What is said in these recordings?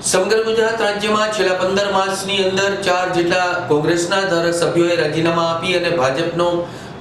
સમગ્ર ગુજરાત રાજ્યમાં છેલ્લા પંદર માસની અંદર ચાર જેટલા કોંગ્રેસના ધારાસભ્યોએ રાજીનામા આપી અને ભાજપનો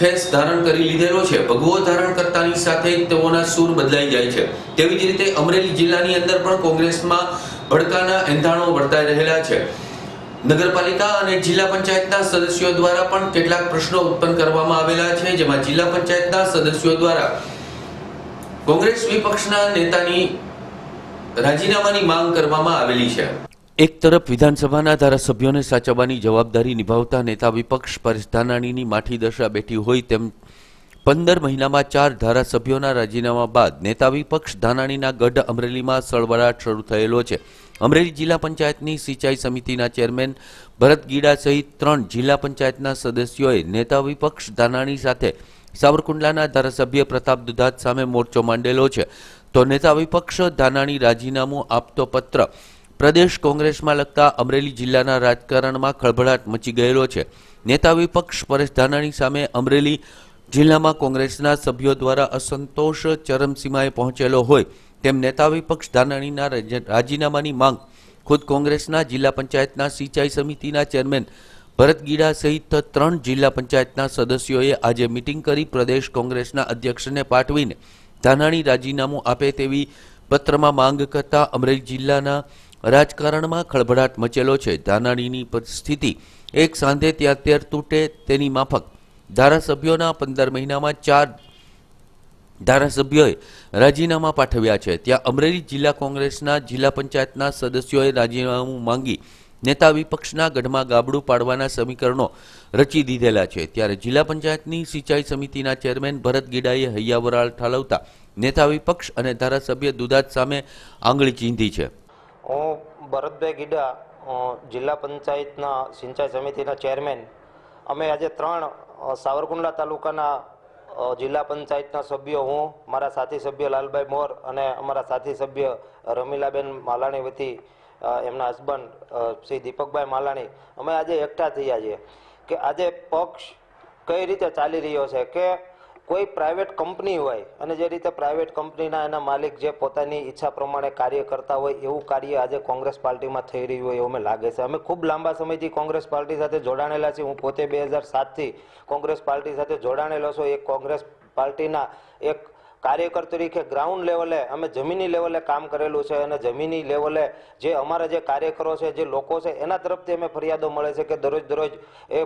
ખેસ ધારણ કરી લીધેલો છે. ભગવો ધારણ કરતાની સાથે તેઓના સૂર બદલાઈ જાય છે. તેવી જ રીતે અમરેલી જિલ્લાની અંદર પણ કોંગ્રેસમાં ભડકાના એંધાણો વર્તાઈ રહેલા છે. નગરપાલિકા અને જિલ્લા પંચાયતના સદસ્યો દ્વારા પણ કેટલાક પ્રશ્નો ઉત્પન્ન કરવામાં આવેલા છે, જેમાં જિલ્લા પંચાયતના સદસ્યો દ્વારા કોંગ્રેસ વિપક્ષના નેતાની રાજીનામાની માંગ કરવામાં આવેલી છે. એક તરફ વિધાનસભાના ધારાસભ્યોને સાચવવાની જવાબદારી નિભાવતા નેતા વિપક્ષ પરેશ ધાનાણીની માઠી દશા બેઠી હોય તેમ પંદર મહિનામાં ચાર ધારાસભ્યોના રાજીનામા બાદ નેતા વિપક્ષ ધાનાણીના ગઢ અમરેલીમાં સળવળાટ શરૂ થયેલો છે. અમરેલી જિલ્લા પંચાયતની સિંચાઈ સમિતિના ચેરમેન ભરત ગીડા સહિત ત્રણ જિલ્લા પંચાયતના સદસ્યોએ નેતા વિપક્ષ ધાનાણી સાથે સાવરકુંડલાના ધારાસભ્ય પ્રતાપ દુધાત સામે મોરચો માંડેલો છે. તો નેતા વિપક્ષ ધાનાણી રાજીનામું આપતો પત્ર. પ્રદેશ કોંગ્રેસમાં લગતા અમરેલી જિલ્લાના રાજકારણમાં ખળભળાટ મચી ગયેલો છે. નેતા વિપક્ષ પરેશ ધાનાણી સામે અમરેલી જિલ્લામાં કોંગ્રેસના સભ્યો દ્વારા અસંતોષ ચરમસીમાએ પહોંચેલો હોય તેમ નેતા વિપક્ષ ધાનાણીના રાજીનામાની માંગ. ખુદ કોંગ્રેસના જિલ્લા પંચાયતના સિંચાઈ સમિતિના ચેરમેન ભરત ગીડા સહિત ત્રણ જિલ્લા પંચાયતના સદસ્યોએ આજે મિટિંગ કરી પ્રદેશ કોંગ્રેસના અધ્યક્ષને પાઠવીને ધાનાણી રાજીનામું આપે તેવી પત્રમાં માંગ કરતા અમરેલી જિલ્લાના રાજકારણમાં ખળભળાટ મચેલો છે. ધાનાણીની પરિસ્થિતિ એક સાંધે ત્યાં તેર તૂટે તેની માફક. ધારાસભ્યોના પંદર મહિનામાં ચાર ધારાસભ્યોએ રાજીનામા પાઠવ્યા છે. ત્યાં અમરેલી જિલ્લા કોંગ્રેસના જિલ્લા પંચાયતના સદસ્યોએ રાજીનામું માંગી નેતા વિપક્ષના ગઢમાં ગાબડું પાડવાના સમીકરણો રચી દીધેલા છે. ત્યારે જિલ્લા પંચાયતની સિંચાઈ સમિતિના ચેરમેન ભરત ગીડાએ હૈયાવરાળ ઠાલવતા નેતા વિપક્ષ અને ધારાસભ્ય દુધાત સામે આંગળી ચીંધી છે. હું ભરતભાઈ ગીડા જિલ્લા પંચાયતના સિંચાઈ સમિતિના ચેરમેન. અમે આજે ત્રણ સાવરકુંડલા તાલુકાના જિલ્લા પંચાયતના સભ્યો હું, મારા સાથી સભ્ય લાલભાઈ મોર અને અમારા સાથી સભ્ય રમીલાબેન માલાણી વતી એમના હસબન્ડ શ્રી દીપકભાઈ માલાણી, અમે આજે એકઠા થયા છીએ કે આજે પક્ષ કઈ રીતે ચાલી રહ્યો છે કે કોઈ પ્રાઇવેટ કંપની હોય અને જે રીતે પ્રાઇવેટ કંપનીના એના માલિક જે પોતાની ઈચ્છા પ્રમાણે કાર્ય કરતા હોય એવું કાર્ય આજે કોંગ્રેસ પાર્ટીમાં થઈ રહ્યું હોય એવું અમે લાગે છે. અમે ખૂબ લાંબા સમયથી કોંગ્રેસ પાર્ટી સાથે જોડાણેલા છીએ. હું પોતે બે હજાર સાતથી કોંગ્રેસ પાર્ટી સાથે જોડાણેલો છું. એક કોંગ્રેસ પાર્ટીના એક કાર્યકર તરીકે ગ્રાઉન્ડ લેવલે અમે જમીની લેવલે કામ કરેલું છે અને જમીની લેવલે જે અમારા જે કાર્યકરો છે, જે લોકો છે, એના તરફથી અમે ફરિયાદો મળે છે કે દરરોજ દરરોજ એ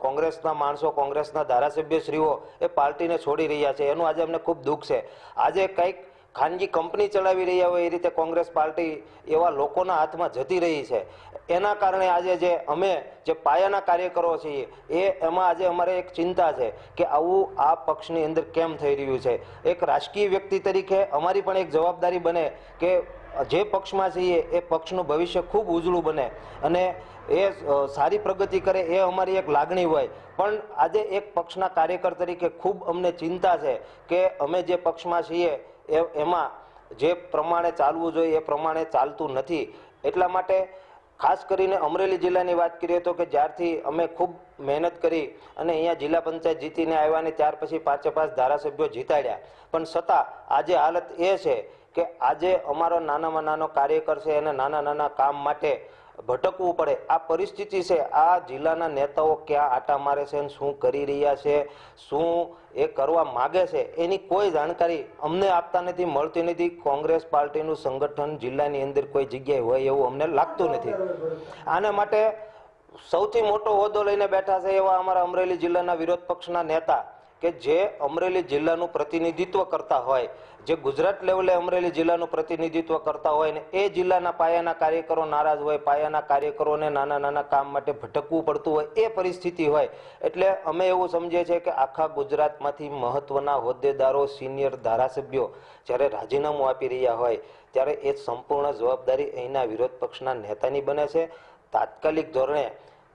કોંગ્રેસના માણસો, કોંગ્રેસના ધારાસભ્યશ્રીઓ એ પાર્ટીને છોડી રહ્યા છે. એનું આજે અમને ખૂબ દુઃખ છે. આજે કંઈક ખાનગી કંપની ચલાવી રહ્યા હોય એ રીતે કોંગ્રેસ પાર્ટી એવા લોકોના હાથમાં જતી રહી છે. એના કારણે આજે જે અમે જે પાયાના કાર્યકરો છીએ, એ એમાં આજે અમારે એક ચિંતા છે કે આવું આ પક્ષની અંદર કેમ થઈ રહ્યું છે. એક રાજકીય વ્યક્તિ તરીકે અમારી પણ એક જવાબદારી બને કે જે પક્ષમાં છીએ, એ પક્ષનું ભવિષ્ય ખૂબ ઉજળું બને અને એ સારી પ્રગતિ કરે એ અમારી એક લાગણી હોય. પણ આજે એક પક્ષના કાર્યકર તરીકે ખૂબ અમને ચિંતા છે કે અમે જે પક્ષમાં છીએ એમાં જે પ્રમાણે ચાલવું જોઈએ, એ પ્રમાણે ચાલતું નથી. એટલા માટે ખાસ કરીને અમરેલી જિલ્લાની વાત કરીએ તો કે જ્યારથી અમે ખૂબ મહેનત કરી અને અહીંયા જિલ્લા પંચાયત જીતીને આવ્યા ને ત્યાર પછી પાંચે પાંચ ધારાસભ્યો જીતાડ્યા. પણ છતાં આજે હાલત એ છે કે આજે અમારો નાનામાં નાનો કાર્યકર છે એને નાના નાના કામ માટે ભટકવું પડે. આ પરિસ્થિતિ છે, આ જિલ્લાના નેતાઓ ક્યાં આટા મારે છે શું કરી રહ્યા છે, શું એ કરવા માગે છે, એની કોઈ જાણકારી અમને આપતા નથી, મળતી નથી. કોંગ્રેસ પાર્ટીનું સંગઠન જિલ્લાની અંદર કોઈ જગ્યાએ હોય એવું અમને લાગતું નથી. આના માટે સૌથી મોટો હોદ્દો લઈને બેઠા છે એવા અમારા અમરેલી જિલ્લાના વિરોધ પક્ષના નેતા. કે જે અમરેલી જિલ્લાનું પ્રતિનિધિત્વ કરતા હોય, જે ગુજરાત લેવલે અમરેલી જિલ્લાનું પ્રતિનિધિત્વ કરતા હોય ને એ જિલ્લાના પાયાના કાર્યકરો નારાજ હોય, પાયાના કાર્યકરોને નાના નાના કામ માટે ભટકવું પડતું હોય, એ પરિસ્થિતિ હોય. એટલે અમે એવું સમજીએ છીએ કે આખા ગુજરાતમાંથી મહત્વના હોદ્દેદારો, સિનિયર ધારાસભ્યો જ્યારે રાજીનામું આપી રહ્યા હોય, ત્યારે એ સંપૂર્ણ જવાબદારી અહીંના વિરોધ પક્ષના નેતાની બને છે. તાત્કાલિક ધોરણે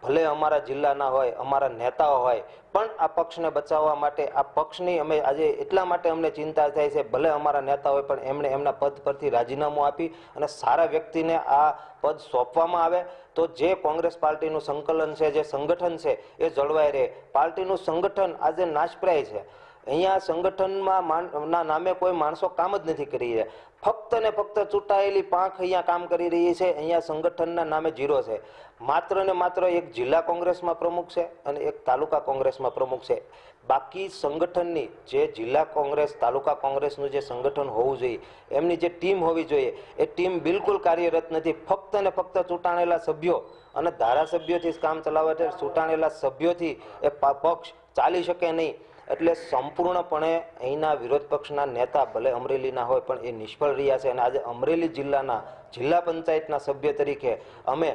ભલે અમારા જિલ્લાના હોય, અમારા નેતાઓ હોય, પણ આ પક્ષને બચાવવા માટે, આ પક્ષની અમે આજે એટલા માટે અમને ચિંતા થાય છે, ભલે અમારા નેતા હોય, પણ એમણે એમના પદ પરથી રાજીનામું આપી અને સારા વ્યક્તિને આ પદ સોંપવામાં આવે, તો જે કોંગ્રેસ પાર્ટીનું સંકલન છે, જે સંગઠન છે, એ જળવાઈ રહે. પાર્ટીનું સંગઠન આજે નાશપ્રાય છે. અહીંયા સંગઠનમાં ના નામે કોઈ માણસો કામ જ નથી કરી રહ્યા. ફક્ત ને ફક્ત ચૂંટાયેલી પાંખ અહીંયા કામ કરી રહી છે, અહીંયા સંગઠનના નામે જીરો છે. માત્ર ને માત્ર એક જિલ્લા કોંગ્રેસમાં પ્રમુખ છે અને એક તાલુકા કોંગ્રેસમાં પ્રમુખ છે. બાકી સંગઠનની જે જિલ્લા કોંગ્રેસ, તાલુકા કોંગ્રેસનું જે સંગઠન હોવું જોઈએ, એમની જે ટીમ હોવી જોઈએ, એ ટીમ બિલકુલ કાર્યરત નથી. ફક્ત ને ફક્ત ચૂંટાણેલા સભ્યો અને ધારાસભ્યોથી જ કામ ચલાવે છે. ચૂંટાણેલા સભ્યોથી એ પક્ષ ચાલી શકે નહીં. એટલે સંપૂર્ણપણે અહીંના વિરોધ પક્ષના નેતા ભલે અમરેલીના હોય, પણ એ નિષ્ફળ રહ્યા છે. અને આજે અમરેલી જિલ્લાના જિલ્લા પંચાયતના સભ્ય તરીકે અમે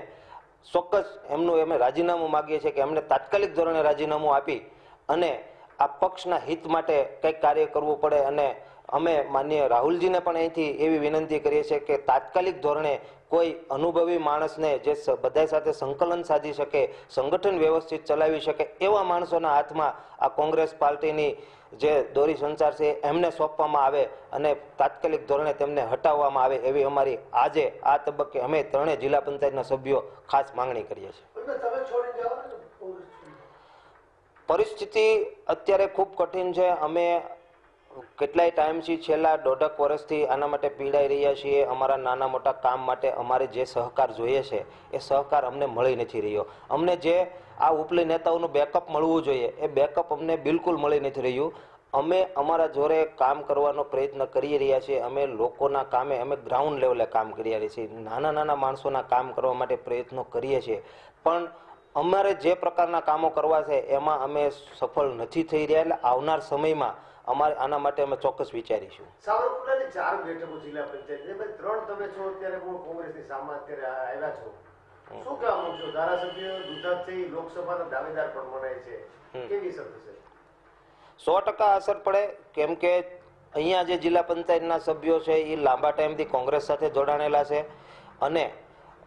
ચોક્કસ એમનું અમે રાજીનામું માગીએ છીએ કે એમને તાત્કાલિક ધોરણે રાજીનામું આપી અને આ પક્ષના હિત માટે કંઈક કાર્ય કરવું પડે. અને અમે માનીય રાહુલજીને પણ અહીંથી એવી વિનંતી કરીએ છીએ કે તાત્કાલિક ધોરણે કોઈ અનુભવી માણસને જે બધા સાથે સંકલન સાધી શકે સંગઠન વ્યવસ્થિત ચલાવી શકે એવા માણસોના હાથમાં આ કોંગ્રેસ પાર્ટીની જે દોરી સંચાર છે એમને સોંપવામાં આવે અને તાત્કાલિક ધોરણે તેમને હટાવવામાં આવે એવી અમારી આજે આ તબક્કે અમે ત્રણેય જિલ્લા પંચાયતના સભ્યો ખાસ માંગણી કરીએ છીએ. પરિસ્થિતિ અત્યારે ખૂબ કઠિન છે. અમે કેટલાય ટાઈમથી છેલ્લા દોઢક વર્ષથી આના માટે પીડાઈ રહ્યા છીએ. અમારા નાના મોટા કામ માટે અમારે જે સહકાર જોઈએ છે, એ સહકાર અમને મળી નથી રહ્યો. અમને જે આ ઉપલી નેતાઓનું બેકઅપ મળવું જોઈએ, એ બેકઅપ અમને બિલકુલ મળી નથી રહ્યું. અમે અમારા જોરે કામ કરવાનો પ્રયત્ન કરી રહ્યા છીએ. અમે લોકોના કામે, અમે ગ્રાઉન્ડ લેવલે કામ કરી રહ્યા છીએ. નાના નાના માણસોના કામ કરવા માટે પ્રયત્નો કરીએ છીએ. પણ અમારે જે પ્રકારના કામો કરવા છે, એમાં અમે સફળ નથી થઈ રહ્યા. એટલે આવનાર સમયમાં અમારે આના માટે અમે ચોક્કસ વિચારીશું. સાવરકુંડલાની ચાર બેઠકો જિલ્લા પંચાયત ત્રણ તમે છો અત્યારે કોંગ્રેસની સામા અત્યારે આવ્યા છો. શું કામ છો? ધારાસભ્ય દુધાતથી લોકસભાના દાવેદાર પણ મનાય છે. કેવી અસર થશે? સો ટકા અસર પડે કેમ કે અહીંયા જે જિલ્લા પંચાયતના સભ્યો છે એ લાંબા ટાઈમથી કોંગ્રેસ સાથે જોડાણેલા છે. અને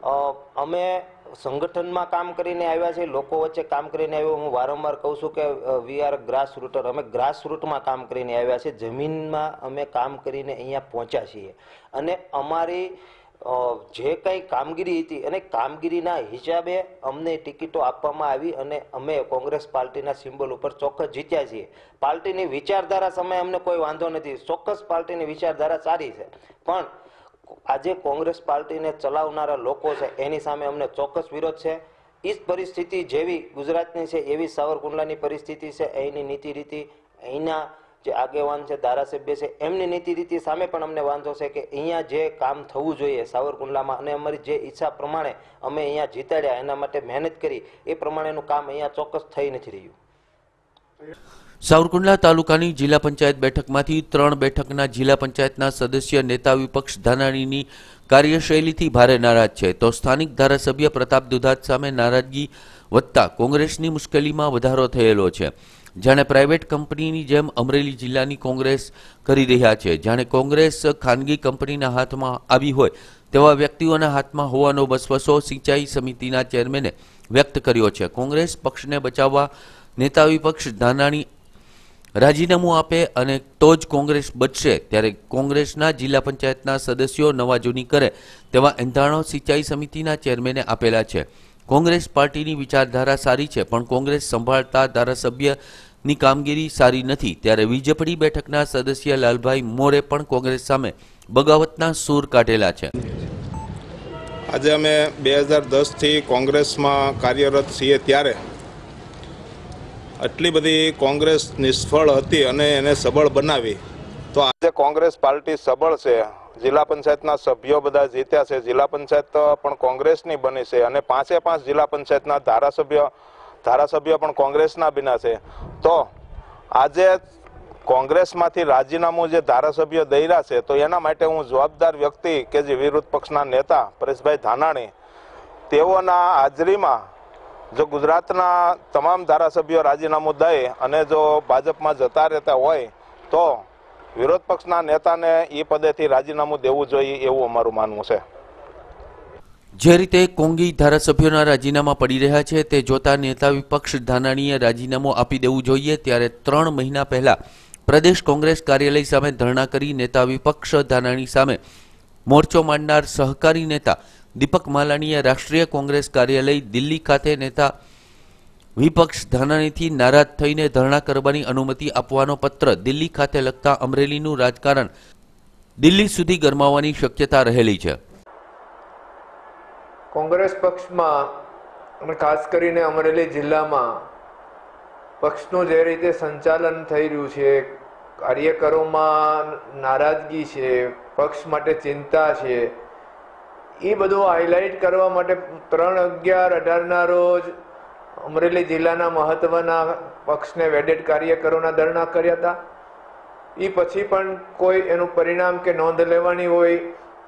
અમે સંગઠનમાં કામ કરીને આવ્યા છીએ, લોકો વચ્ચે કામ કરીને આવ્યો. હું વારંવાર કહું છું કે વી આર ગ્રાસ રૂટર અમે ગ્રાસ રૂટમાં કામ કરીને આવ્યા છીએ. જમીનમાં અમે કામ કરીને અહીંયા પહોંચ્યા છીએ. અને અમારી જે કંઈ કામગીરી હતી, અને કામગીરીના હિસાબે અમને ટિકિટો આપવામાં આવી અને અમે કોંગ્રેસ પાર્ટીના સિમ્બોલ ઉપર ચોક્કસ જીત્યા છીએ. પાર્ટીની વિચારધારા સમયે અમને કોઈ વાંધો નથી. ચોક્કસ પાર્ટીની વિચારધારા સારી છે. પણ આજે કોંગ્રેસ પાર્ટીને ચલાવનારા લોકો છે, એની સામે અમને ચોક્કસ વિરોધ છે. એ પરિસ્થિતિ જેવી ગુજરાતની છે, એવી સાવરકુંડલાની પરિસ્થિતિ છે, અહીંની નીતિ રીતિ અહીંના જે આગેવાન છે, ધારાસભ્ય છે, એમની નીતિ રીતિ સામે પણ અમને વાંધો છે કે અહીંયા જે કામ થવું જોઈએ સાવરકુંડલામાં અને અમારી જે ઈચ્છા પ્રમાણે અમે અહીંયા જીતાડ્યા, એના માટે મહેનત કરી, એ પ્રમાણેનું કામ અહીંયા ચોક્કસ થઈ નથી રહ્યું. સાવરકુંડલા તાલુકાની જિલ્લા પંચાયત બેઠકમાંથી ત્રણ બેઠકના જિલ્લા પંચાયતના સદસ્ય નેતા વિપક્ષ ધાનાણીની કાર્યશૈલીથી ભારે નારાજ છે. તો સ્થાનિક ધારાસભ્ય પ્રતાપ દુધાત સામે નારાજગી વધતા કોંગ્રેસની મુશ્કેલીમાં વધારો થયેલો છે. જાણે પ્રાઇવેટ કંપનીની જેમ અમરેલી જિલ્લાની કોંગ્રેસ કરી રહ્યા છે. જાણે કોંગ્રેસ ખાનગી કંપનીના હાથમાં આવી હોય તેવા વ્યક્તિઓના હાથમાં હોવાનો વસવસો સિંચાઈ સમિતિના ચેરમેને વ્યક્ત કર્યો છે. કોંગ્રેસ પક્ષને બચાવવા નેતા વિપક્ષ ધાનાણી રાજીનામું આપે અને તો જ કોંગ્રેસ બચશે, ત્યારે કોંગ્રેસના જિલ્લા પંચાયતના સદસ્યો નવા જૂની કરે તેવા એંધાણો સિંચાઈ સમિતિના ચેરમેને આપેલા છે. કોંગ્રેસ પાર્ટીની વિચારધારા સારી છે, પણ કોંગ્રેસ સંભાળતા ધારાસભ્યની કામગીરી સારી નથી. ત્યારે વીજપડી બેઠકના સદસ્ય લાલભાઈ મોરે પણ કોંગ્રેસ સામે બગાવતના સૂર કાઢેલા છે. આજે અમે બે હજાર દસથી કોંગ્રેસમાં કાર્યરત છીએ ત્યારે આટલી બધી કોંગ્રેસ નિષ્ફળ હતી અને એને સબળ બનાવી. તો આજે કોંગ્રેસ પાર્ટી સબળ છે, જિલ્લા પંચાયતના સભ્યો બધા જીત્યા છે, જિલ્લા પંચાયત પણ કોંગ્રેસની બની છે અને પાંચે પાંચ જિલ્લા પંચાયતના ધારાસભ્ય ધારાસભ્ય પણ કોંગ્રેસના બિના છે. તો આજે કોંગ્રેસમાંથી રાજીનામું જે ધારાસભ્ય દઈ છે, તો એના માટે હું જવાબદાર વ્યક્તિ કે જે વિરોધ પક્ષના નેતા પરેશભાઈ ધાનાણી, તેઓના હાજરીમાં જો ગુજરાતના તમામ ધારાસભ્યો રાજીનામું દે અને જો ભાજપમાં જતા રહેતા હોય તો વિરોધ પક્ષના નેતાને એ પદેથી રાજીનામું દેવું જોઈએ એવું અમારું માનવું છે. જે રીતે કોંગી ધારાસભ્યોના રાજીનામા પડી રહ્યા છે તે જોતા નેતા વિપક્ષ ધાનાણીએ રાજીનામું આપી દેવું જોઈએ ત્યારે ત્રણ મહિના પહેલા પ્રદેશ કોંગ્રેસ કાર્યાલય સામે ધરણા કરી નેતા વિપક્ષ ધાનાણી સામે મોરચો માંડનાર સહકારી નેતા દીપક માલાણીએ રાષ્ટ્રીય કોંગ્રેસ કાર્યાલય દિલ્હી ખાતે નેતા વિપક્ષ ધાનાણીથી નારાજ થઈને ધરણા કરવાની અનુમતિ આપવાનો પત્ર દિલ્હી ખાતે લખતા અમરેલીનું રાજકારણ દિલ્હી સુધી ગરમાવાની શક્યતા રહેલી છે. કોંગ્રેસ પક્ષમાં અને ખાસ કરીને અમરેલી જિલ્લામાં પક્ષનું જે રીતે સંચાલન થઈ રહ્યું છે, કાર્યકરોમાં નારાજગી છે, પક્ષ માટે ચિંતા છે એ બધું હાઇલાઇટ કરવા માટે ત્રણ અગિયાર, અઢારના રોજ અમરેલી જિલ્લાના મહત્વના પક્ષને વેડેડ કાર્યકરોના ધરણા કર્યા હતા. એ પછી પણ કોઈ એનું પરિણામ કે નોંધ લેવાની હોય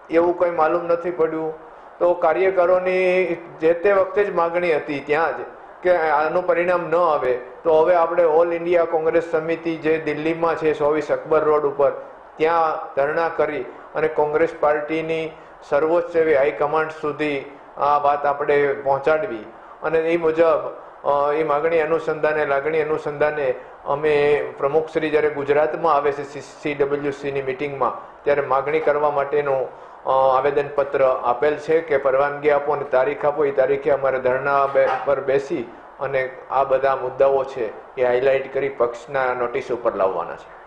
એવું કંઈ માલુમ નથી પડ્યું. તો કાર્યકરોની જે તે વખતે જ માગણી હતી ત્યાં જ કે આનું પરિણામ ન આવે. તો હવે આપણે ઓલ ઇન્ડિયા કોંગ્રેસ સમિતિ જે દિલ્હીમાં છે, ચોવીસ અકબર રોડ ઉપર, ત્યાં ધરણા કરી અને કોંગ્રેસ પાર્ટીની સર્વોચ્ચ એવી હાઈકમાન્ડ સુધી આ વાત આપણે પહોંચાડવી. અને એ મુજબ એ માગણી અનુસંધાને, લાગણી અનુસંધાને અમે પ્રમુખશ્રી જ્યારે ગુજરાતમાં આવે છે સીડબ્લ્યુસીની મિટિંગમાં, ત્યારે માગણી કરવા માટેનું આવેદનપત્ર આપેલ છે કે પરવાનગી આપો અને તારીખ આપો. એ તારીખે અમારે ધરણા પર બેસી અને આ બધા મુદ્દાઓ છે એ હાઇલાઇટ કરી પક્ષના નોટિસ ઉપર લાવવાના છે.